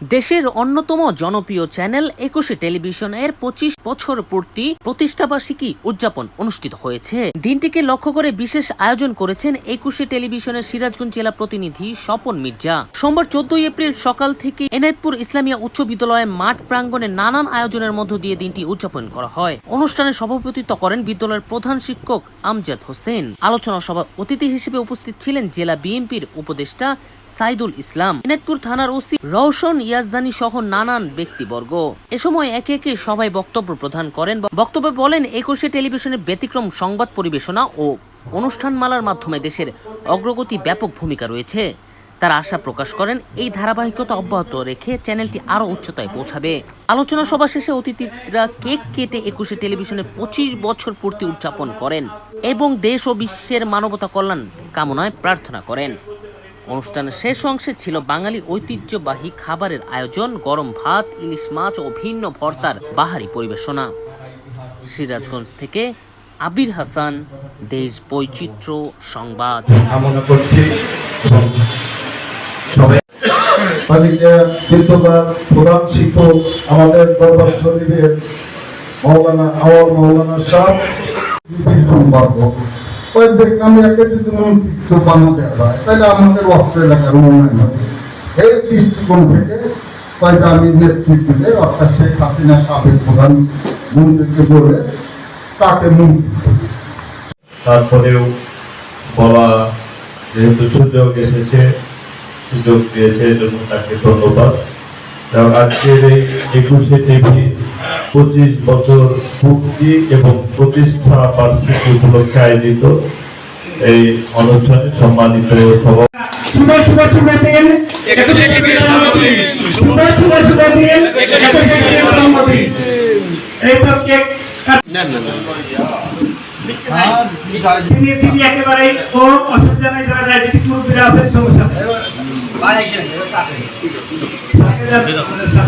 দেশের অন্যতম জনপ্রিয় চ্যানেল একুশে টেলিভিশনের পঁচিশ বছর পূর্তি প্রতিষ্ঠাবার্ষিকী উদযাপন অনুষ্ঠিত হয়েছে। দিনটিকে লক্ষ্য করে বিশেষ আয়োজন করেছেন একুশে টেলিভিশনের সিরাজগঞ্জ জেলা প্রতিনিধি স্বপন মির্জা। সোমবার চোদ্দই এপ্রিল সকাল থেকে এনায়তপুর ইসলামিয়া উচ্চ বিদ্যালয়ে মাঠ প্রাঙ্গণে নানান আয়োজনের মধ্য দিয়ে দিনটি উদযাপন করা হয়। অনুষ্ঠানে সভাপতিত্ব করেন বিদ্যালয়ের প্রধান শিক্ষক আমজাদ হোসেন। আলোচনা সভা অতিথি হিসেবে উপস্থিত ছিলেন জেলা বিএনপির উপদেষ্টা সাইদুল ইসলাম। এনায়তপুর থানার ওসি রওশন ইয়াজদানি সহ নানান ব্যক্তিবর্গ। এ সময় একে একে সবাই বক্তব্য প্রদান করেন। বক্তব্যে বলেন, একুশে টেলিভিশনের ব্যতিক্রম সংবাদ পরিবেশনা ও অনুষ্ঠানমালার মাধ্যমে দেশের অগ্রগতি ব্যাপক ভূমিকা রয়েছে। তারা আশা প্রকাশ করেন, এই ধারাবাহিকতা অব্যাহত রেখে চ্যানেলটি আরও উচ্চতায় পৌঁছাবে। আলোচনা সভা শেষে অতিথিরা কেক কেটে একুশে টেলিভিশনের পঁচিশ বছর পূর্তি উদযাপন করেন এবং দেশ ও বিশ্বের মানবতা কল্যাণ কামনায় প্রার্থনা করেন। অনুষ্ঠানের শেষ অংশে ছিল বাঙালি ঐতিহ্যবাহী খাবারের আয়োজন, গরম ভাত, ইলিশ মাছ ও ভিন্ন ভর্তার বাহারি পরিবেশনা। সিরাজগঞ্জ থেকে আবির হাসান, দেশ বৈচিত্র্য সংবাদ। মৌলানা ওই একে যদি কিছু বানাতে হয়, তাহলে আমাদের অস্ত্র এলাকার উন্নয়ন হবে। এই দৃষ্টিকোণ থেকে হয়তো আমি অর্থাৎ শেখ হাসিনা সাবেক প্রধান মন্ত্রীকে বলে তাকে তারপরেও বলা যেহেতু সুযোগ এসেছে, সুযোগ দিয়েছে এজন্য তাকে ধন্যবাদ। আজকের এই একুশে টিভি পঁচিশ বছর পূর্তি এবং প্রতিষ্ঠা বার্ষিকী উপলক্ষে আয়োজিত এই অনুষ্ঠানে সম্মানিত সভা সমস্যা।